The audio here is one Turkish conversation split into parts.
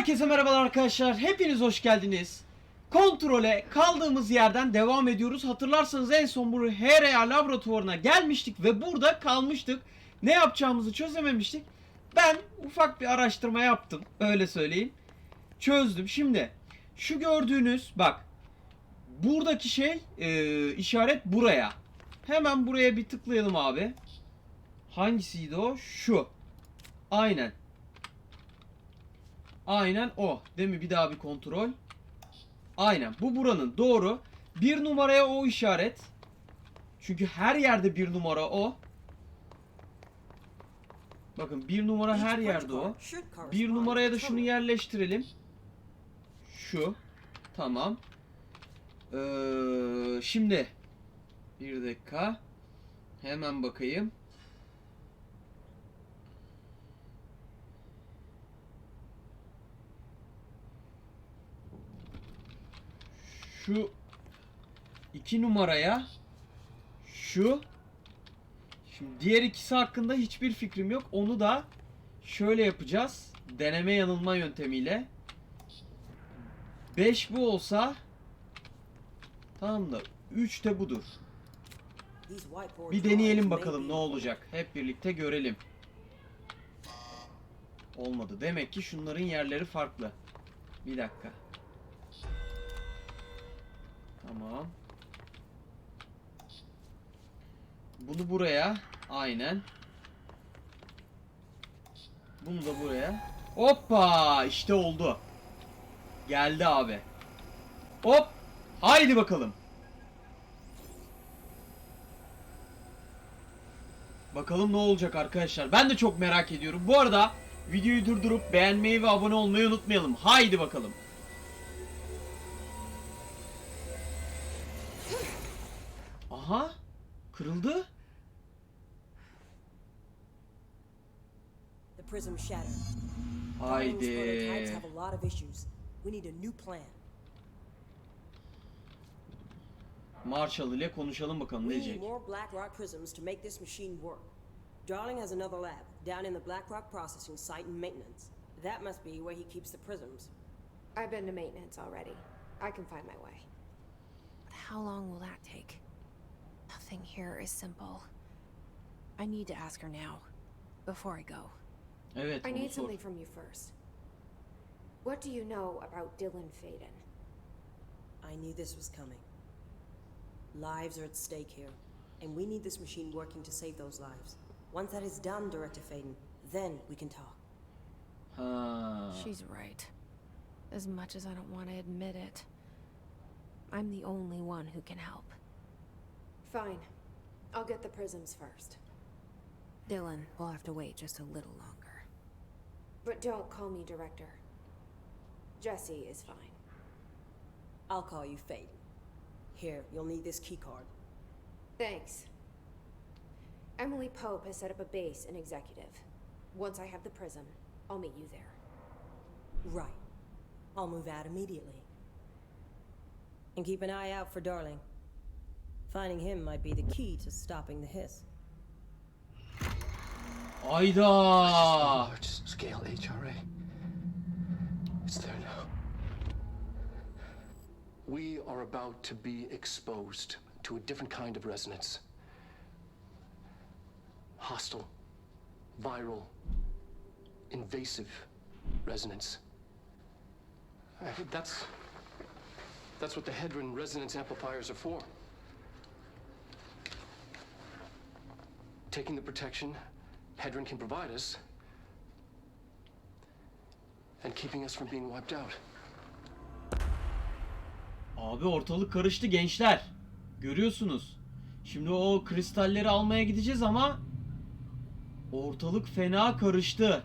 Herkese merhabalar arkadaşlar. Hepiniz hoş geldiniz. Kontrole kaldığımız yerden devam ediyoruz. Hatırlarsanız en son bu HRA laboratuvarına gelmiştik ve burada kalmıştık. Ne yapacağımızı çözememiştik. Ben ufak bir araştırma yaptım. Öyle söyleyeyim. Çözdüm. Şimdi şu gördüğünüz bak buradaki şey e, işaret buraya. Hemen buraya bir tıklayalım abi. Hangisiydi o? Şu. Aynen. Aynen o. Değil mi? Bir daha bir kontrol. Aynen. Bu buranın. Doğru. Bir numaraya o işaret. Çünkü her yerde bir numara o. Bakın bir numara her yerde o. Bir numaraya da şunu yerleştirelim. Şu. Tamam. Ee, şimdi. Bir dakika. Hemen bakayım. Şu iki numaraya şu Şimdi diğer ikisi hakkında hiçbir fikrim yok. Onu da şöyle yapacağız. Deneme yanılma yöntemiyle. 5 bu olsa tamam da 3 de budur. Bir deneyelim bakalım ne olacak. Hep birlikte görelim. Olmadı. Demek ki şunların yerleri farklı. Bir dakika. Tamam. Bunu buraya. Aynen. Bunu da buraya. Hoppa! işte oldu. Geldi abi. Hop! Haydi bakalım. Bakalım ne olacak arkadaşlar. Ben de çok merak ediyorum. Bu arada videoyu durdurup beğenmeyi ve abone olmayı unutmayalım. Haydi bakalım. Kırıldı. The prism shattered. Prototypes Haydi. have a lot of issues. We need a new plan. Marshall ile konuşalım bakalım ne We need diyecek. more Black Rock prisms to make this machine work. Darling has another lab down in the Black Rock processing site in maintenance. That must be where he keeps the prisms. I've been to maintenance already. I can find my way. But how long will that take? Nothing here is simple. I need to ask her now, before I go. Evet I need sor. something from you first. What do you know about Dylan Faden? I knew this was coming. Lives are at stake here, and we need this machine working to save those lives. Once that is done, Director Faden, then we can talk. Ha. She's right. As much as I don't want to admit it, I'm the only one who can help. Fine. I'll get the prisms first. Dylan we'll have to wait just a little longer. But don't call me director. Jesse is fine. I'll call you Faden. Here, you'll need this keycard. Thanks. Emily Pope has set up a base in Executive. Once I have the prism, I'll meet you there. Right. I'll move out immediately. And keep an eye out for Darling. Finding him might be the key to stopping the hiss. Ayda. large scale HRA. It's there now. We are about to be exposed to a different kind of resonance. Hostile, viral, invasive resonance. I that's that's what the Hedron resonance amplifiers are for. Taking the protection Hedron can provide us and keeping us from being wiped out. Abi ortalık karıştı gençler. Görüyorsunuz. Şimdi o kristalleri almaya gideceğiz ama ortalık fena karıştı.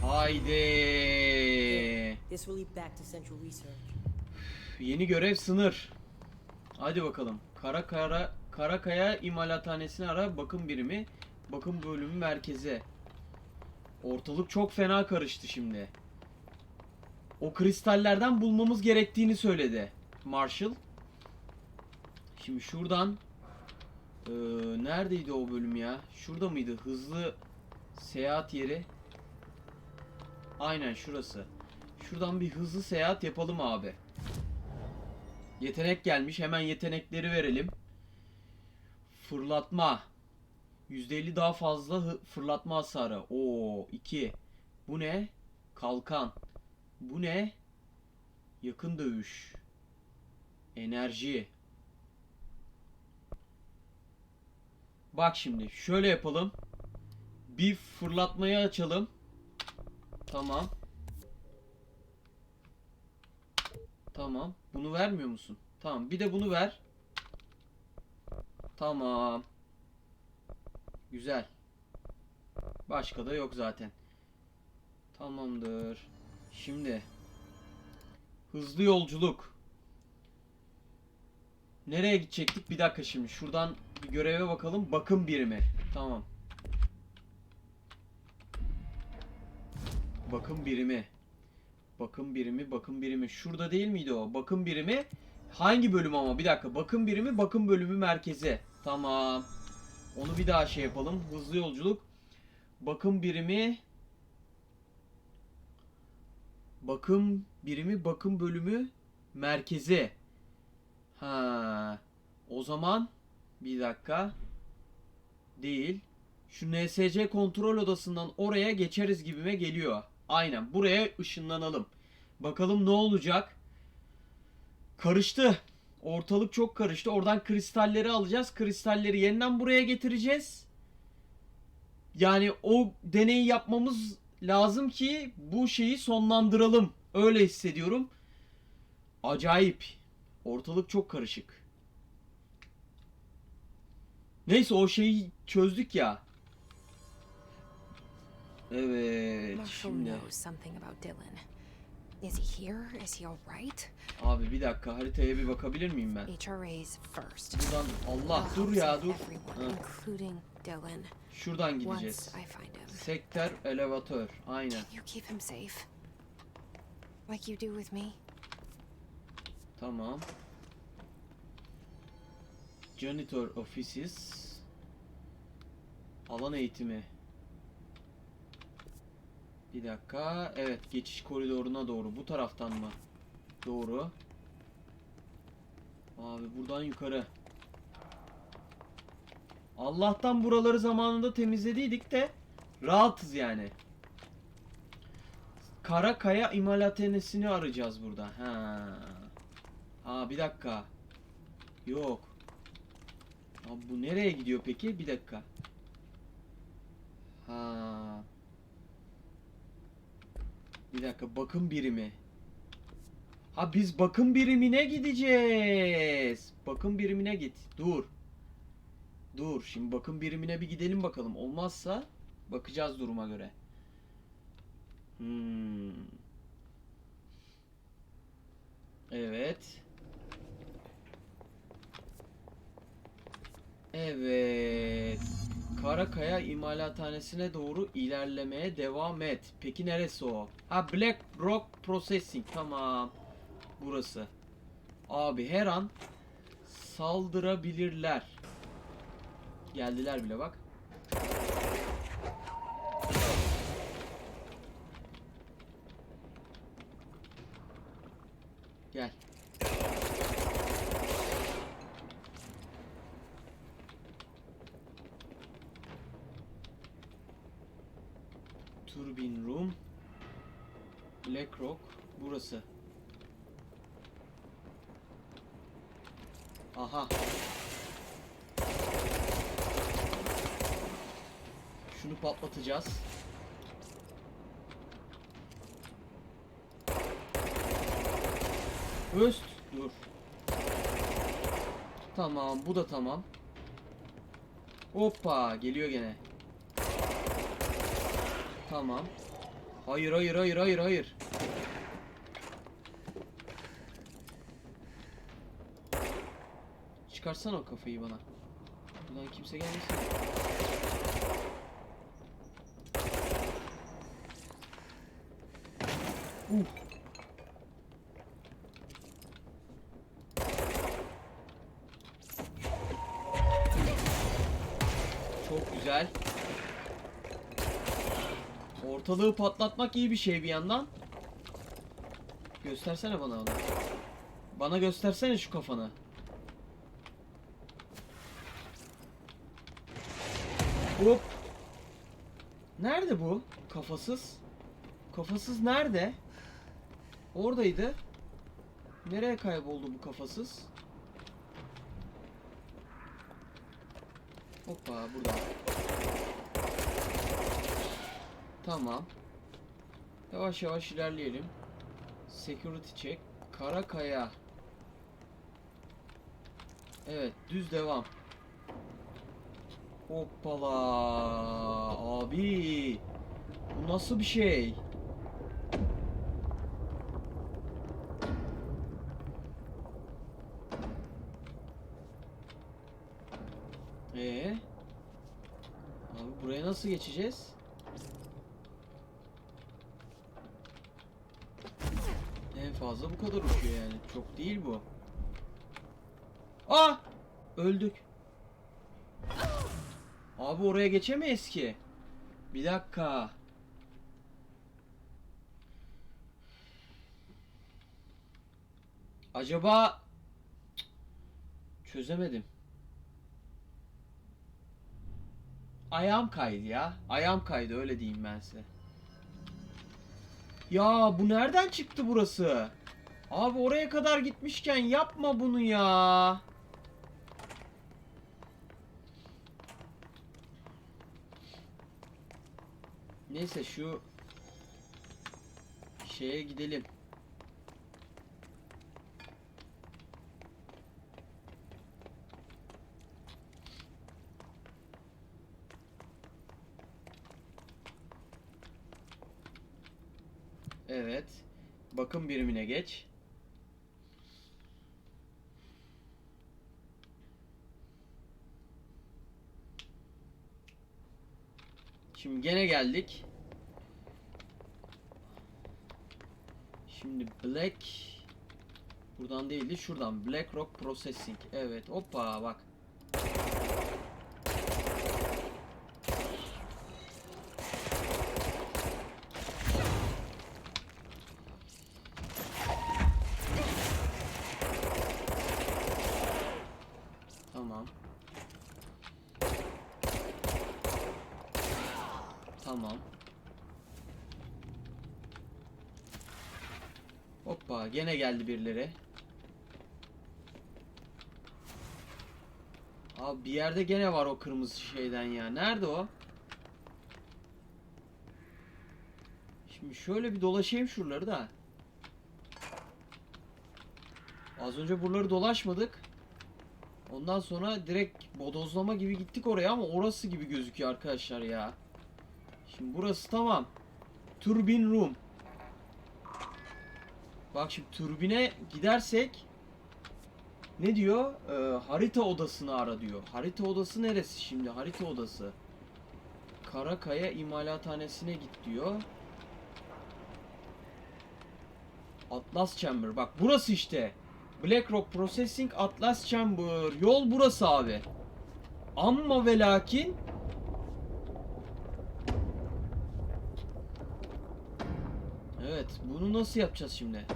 Haydi. This will lead back to Central Research. Yeni görev sınır. Hadi bakalım. Kara kara Karakaya imalathanesini ara bakım birimi. Bakım bölümü merkeze. Ortalık çok fena karıştı şimdi. O kristallerden bulmamız gerektiğini söyledi Marshall. Şimdi şuradan Ee, neredeydi o bölüm ya? Şurada mıydı? Hızlı Seyahat yeri. Aynen şurası. Şuradan bir hızlı seyahat yapalım abi. Yetenek gelmiş. Hemen yetenekleri verelim. Fırlatma. %50 daha fazla fırlatma hasarı. Oo 2. Bu ne? Kalkan. Bu ne? Yakın dövüş. Enerji. Bak şimdi şöyle yapalım. Bir fırlatmayı açalım. Tamam. Tamam. Bunu vermiyor musun? Tamam. Bir de bunu ver. Tamam. Güzel. Başka da yok zaten. Tamamdır. Şimdi hızlı yolculuk. Nereye gidecektik? Bir dakika şimdi. Şuradan bir göreve bakalım. Bakım birimi. Tamam. Bakım birimi. Bakım birimi, bakım birimi. Şurada değil miydi o? Bakım birimi. Hangi bölüm ama? Bir dakika. Bakım birimi, bakım bölümü merkezi. Tamam. Onu bir daha şey yapalım. Hızlı yolculuk. Bakım birimi. Bakım birimi, bakım bölümü merkezi. Ha. O zaman bir dakika. Değil. Şu NSC kontrol odasından oraya geçeriz gibime geliyor. Aynen. Buraya ışınlanalım. Bakalım ne olacak. Karıştı. Ortalık çok karıştı. Oradan kristalleri alacağız. Kristalleri yeniden buraya getireceğiz. Yani o deneyi yapmamız lazım ki bu şeyi sonlandıralım. Öyle hissediyorum. Acayip. Ortalık çok karışık. Neyse o şeyi çözdük ya. He alright? Abi bir dakika haritaya bir bakabilir miyim ben? Buradan Allah dur ya dur. Ha, şuradan gideceğiz. Sektör elevatör. Aynen. Can you keep him safe? Like you do with me? Tamam. Janitor offices. Alan eğitimi. Bir dakika. Evet, geçiş koridoruna doğru. Bu taraftan mı? Doğru. Abi buradan yukarı. Allah'tan buraları zamanında temizlediydik de rahatız yani. Karakaya imalathanesini arayacağız burada. Ha. Aa bir dakika. Yok. Abi bu nereye gidiyor peki? Bir dakika. Ha. Bir dakika bakım birimi. Ha biz bakım birimine gideceğiz. Bakım birimine git. Dur. Dur. Şimdi bakım birimine bir gidelim bakalım. Olmazsa bakacağız duruma göre. Hmm. Evet. Evet. Karakaya imalathanesine doğru ilerlemeye devam et. Peki neresi o? Ha Black Rock Processing. Tamam. Burası. Abi her an saldırabilirler. Geldiler bile bak. Gel. Turbine Room. Black Rock. Burası. Aha. Şunu patlatacağız. Öst. Dur. Tamam. Bu da tamam. Hoppa. Geliyor gene. Tamam. Hayır hayır hayır hayır hayır. Çıkarsana o kafayı bana. Buradan kimse gelmesin. Çok güzel. Ortalığı patlatmak iyi bir şey bir yandan. Göstersene bana onu. Bana göstersene şu kafanı. Hop. Nerede bu? Kafasız. Kafasız nerede? Oradaydı. Nereye kayboldu bu kafasız? Hoppa burada. Tamam. Yavaş yavaş ilerleyelim. Security check. Kara kaya. Evet, düz devam. Hoppala. Abi. Bu nasıl bir şey? Nasıl geçeceğiz? En fazla bu kadar uçuyor yani. Çok değil bu. Ah! Öldük. Abi oraya geçemeyiz ki. Bir dakika. Acaba çözemedim. Ayağım kaydı ya. Ayağım kaydı öyle diyeyim ben size. Ya bu nereden çıktı burası? Abi oraya kadar gitmişken yapma bunu ya. Neyse şu şeye gidelim. Evet. Bakım birimine geç. Şimdi gene geldik. Şimdi Black buradan değildi şuradan Black Rock Processing. Evet hoppa bak. Tamam. Tamam. Hoppa gene geldi birileri. Abi bir yerde gene var o kırmızı şeyden ya. Nerede o? Şimdi şöyle bir dolaşayım şuraları da. Az önce buraları dolaşmadık. Ondan sonra direkt bodozlama gibi gittik oraya ama orası gibi gözüküyor arkadaşlar ya. Şimdi burası tamam. Turbin room. Bak şimdi turbine gidersek ne diyor? Ee, harita odasını ara diyor. Harita odası neresi şimdi? Harita odası. Karakaya imalathanesine git diyor. Atlas Chamber. Bak burası işte. Black Rock Processing Atlas Chamber. Yol burası abi. Amma ve lakin Evet, bunu nasıl yapacağız şimdi?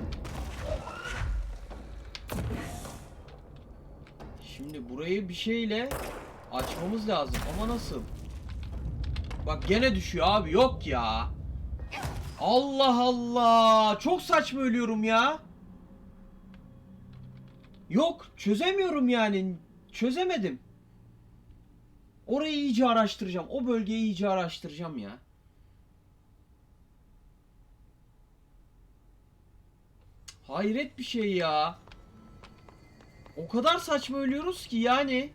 Şimdi burayı bir şeyle açmamız lazım ama nasıl? Bak gene düşüyor abi yok ya. Allah Allah. Çok saçma ölüyorum ya. Yok çözemiyorum yani. Çözemedim. Orayı iyice araştıracağım. O bölgeyi iyice araştıracağım ya. Hayret bir şey ya. O kadar saçma ölüyoruz ki yani.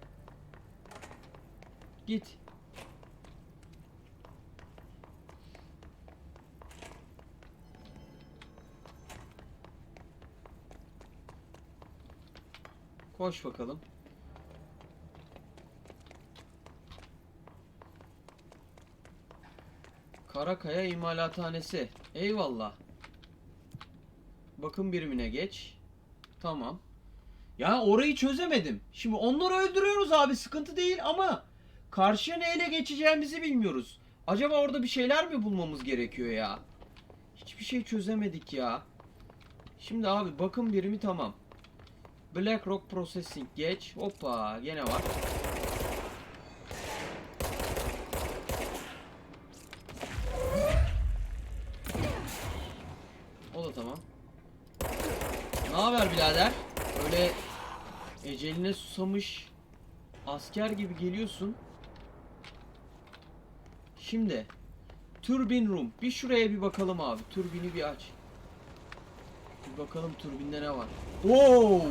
Git. Koş bakalım. Karakaya imalathanesi. Eyvallah. Bakım birimine geç. Tamam. Ya orayı çözemedim. Şimdi onları öldürüyoruz abi sıkıntı değil ama karşıya neyle geçeceğimizi bilmiyoruz. Acaba orada bir şeyler mi bulmamız gerekiyor ya? Hiçbir şey çözemedik ya. Şimdi abi bakım birimi tamam. Black Rock Processing geç. Hoppa gene var. O da tamam. Ne haber birader? Öyle eceline susamış asker gibi geliyorsun. Şimdi Turbin Room. Bir şuraya bir bakalım abi. Turbini bir aç. Bir bakalım turbinde ne var. Wow!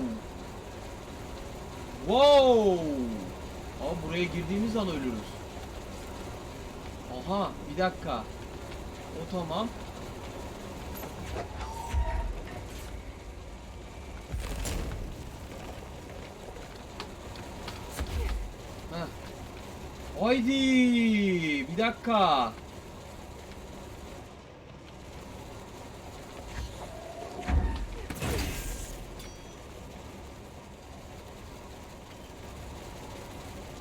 Wow! Abi buraya girdiğimiz an ölürüz. Aha bir dakika. O tamam. Haydi bir dakika.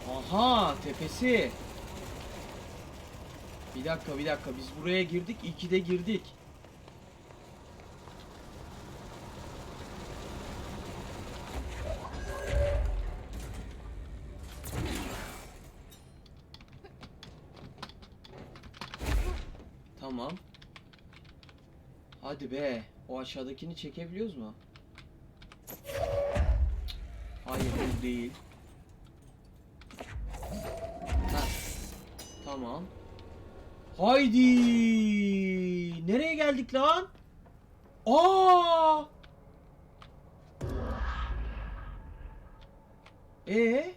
Aha tepesi. Bir dakika bir dakika biz buraya girdik iki de girdik. Tamam. Hadi be. O aşağıdakini çekebiliyoruz mu? Hayır bu değil. Heh. Tamam. Haydi. Nereye geldik lan? Aa! E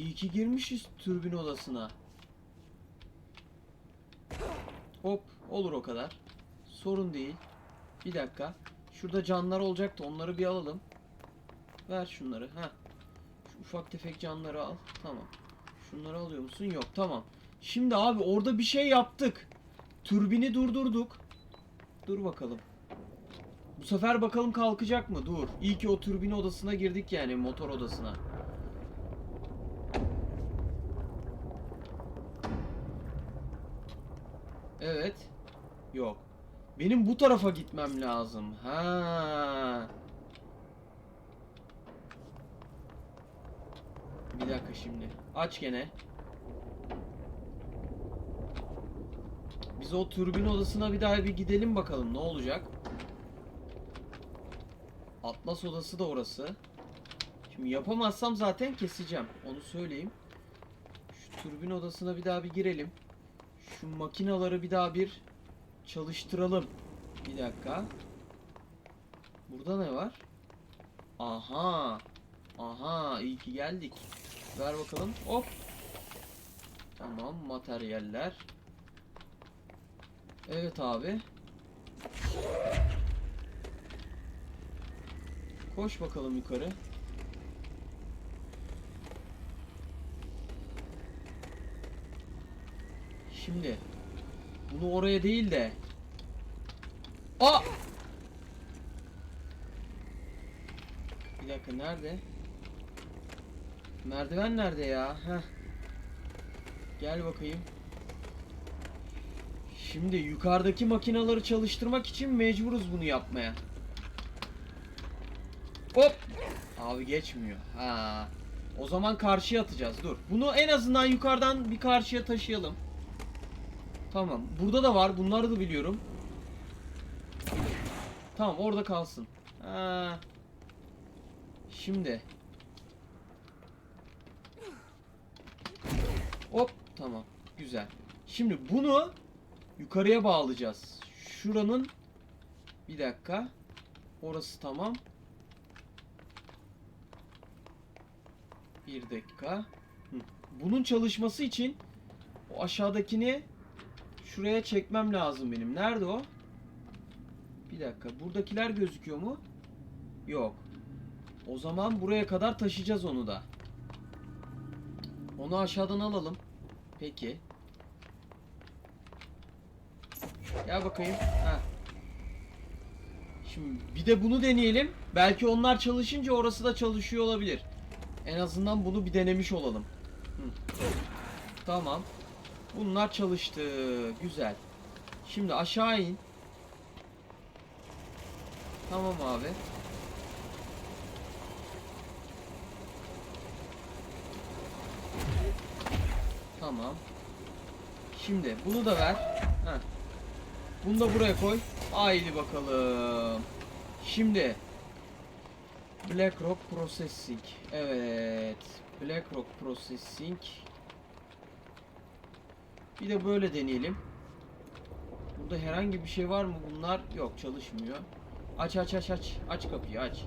İyi ki girmişiz türbin odasına. Hop olur o kadar. Sorun değil. Bir dakika. Şurada canlar olacaktı. Onları bir alalım. Ver şunları. Ha. Şu ufak tefek canları al. Tamam. Şunları alıyor musun? Yok. Tamam. Şimdi abi orada bir şey yaptık. Türbini durdurduk. Dur bakalım. Bu sefer bakalım kalkacak mı? Dur. İyi ki o türbin odasına girdik yani motor odasına. Yok. Benim bu tarafa gitmem lazım. Ha. Bir dakika şimdi. Aç gene. Biz o türbin odasına bir daha bir gidelim bakalım ne olacak. Atlas odası da orası. Şimdi yapamazsam zaten keseceğim. Onu söyleyeyim. Şu türbin odasına bir daha bir girelim. Şu makinaları bir daha bir çalıştıralım. Bir dakika. Burada ne var? Aha. Aha iyi ki geldik. Ver bakalım. Hop. Tamam materyaller. Evet abi. Koş bakalım yukarı. Şimdi bunu oraya değil de Aa! Bir dakika nerede? Merdiven nerede ya? Heh. Gel bakayım. Şimdi yukarıdaki makinaları çalıştırmak için mecburuz bunu yapmaya. Hop! Abi geçmiyor. Ha. O zaman karşıya atacağız. Dur. Bunu en azından yukarıdan bir karşıya taşıyalım. Tamam. Burada da var. Bunları da biliyorum. Tamam orada kalsın. Ha. Şimdi. Hop tamam. Güzel. Şimdi bunu yukarıya bağlayacağız. Şuranın bir dakika. Orası tamam. Bir dakika. Bunun çalışması için o aşağıdakini şuraya çekmem lazım benim. Nerede o? Bir dakika. Buradakiler gözüküyor mu? Yok. O zaman buraya kadar taşıyacağız onu da. Onu aşağıdan alalım. Peki. Gel bakayım. Ha. Şimdi bir de bunu deneyelim. Belki onlar çalışınca orası da çalışıyor olabilir. En azından bunu bir denemiş olalım. Hı. Tamam. Bunlar çalıştı. Güzel. Şimdi aşağı in. Tamam abi. Tamam. Şimdi bunu da ver. Heh. Bunu da buraya koy. Haydi bakalım. Şimdi BlackRock Processing. Evet. BlackRock Processing. Bir de böyle deneyelim. Burada herhangi bir şey var mı? Bunlar yok çalışmıyor. Aç aç aç aç. Aç kapıyı aç.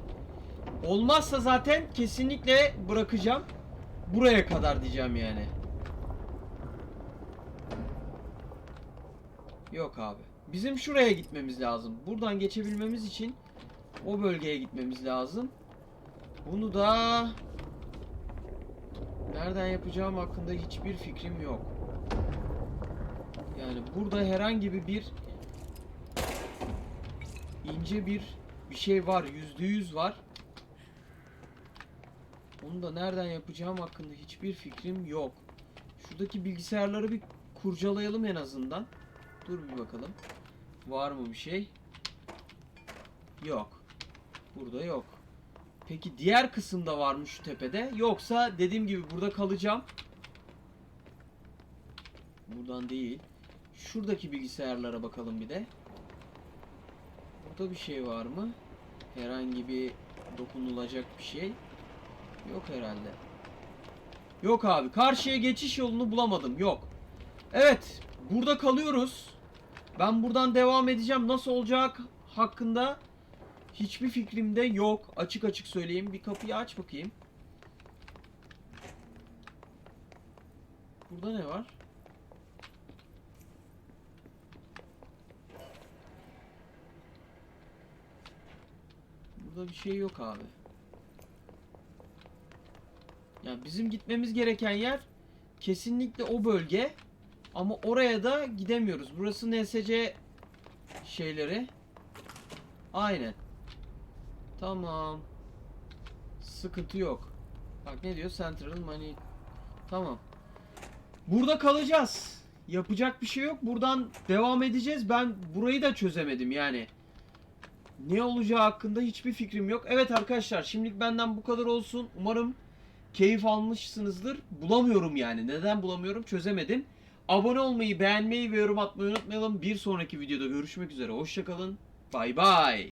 Olmazsa zaten kesinlikle bırakacağım. Buraya kadar diyeceğim yani. Yok abi. Bizim şuraya gitmemiz lazım. Buradan geçebilmemiz için o bölgeye gitmemiz lazım. Bunu da nereden yapacağım hakkında hiçbir fikrim yok. Yani burada herhangi bir ince bir bir şey var. Yüzde yüz var. Onu da nereden yapacağım hakkında hiçbir fikrim yok. Şuradaki bilgisayarları bir kurcalayalım en azından. Dur bir bakalım. Var mı bir şey? Yok. Burada yok. Peki diğer kısımda var mı şu tepede? Yoksa dediğim gibi burada kalacağım. Buradan değil. Şuradaki bilgisayarlara bakalım bir de. Burada bir şey var mı? Herhangi bir dokunulacak bir şey. Yok herhalde. Yok abi. Karşıya geçiş yolunu bulamadım. Yok. Evet. Burada kalıyoruz. Ben buradan devam edeceğim. Nasıl olacak hakkında hiçbir fikrim de yok. Açık açık söyleyeyim. Bir kapıyı aç bakayım. Burada ne var? Burada bir şey yok abi. Ya bizim gitmemiz gereken yer kesinlikle o bölge. Ama oraya da gidemiyoruz. Burası NSC şeyleri. Aynen. Tamam. Sıkıntı yok. Bak ne diyor? Central Money. Tamam. Burada kalacağız. Yapacak bir şey yok. Buradan devam edeceğiz. Ben burayı da çözemedim yani. Ne olacağı hakkında hiçbir fikrim yok. Evet arkadaşlar şimdilik benden bu kadar olsun. Umarım keyif almışsınızdır. Bulamıyorum yani. Neden bulamıyorum çözemedim. Abone olmayı, beğenmeyi ve yorum atmayı unutmayalım. Bir sonraki videoda görüşmek üzere. Hoşçakalın. Bay bay.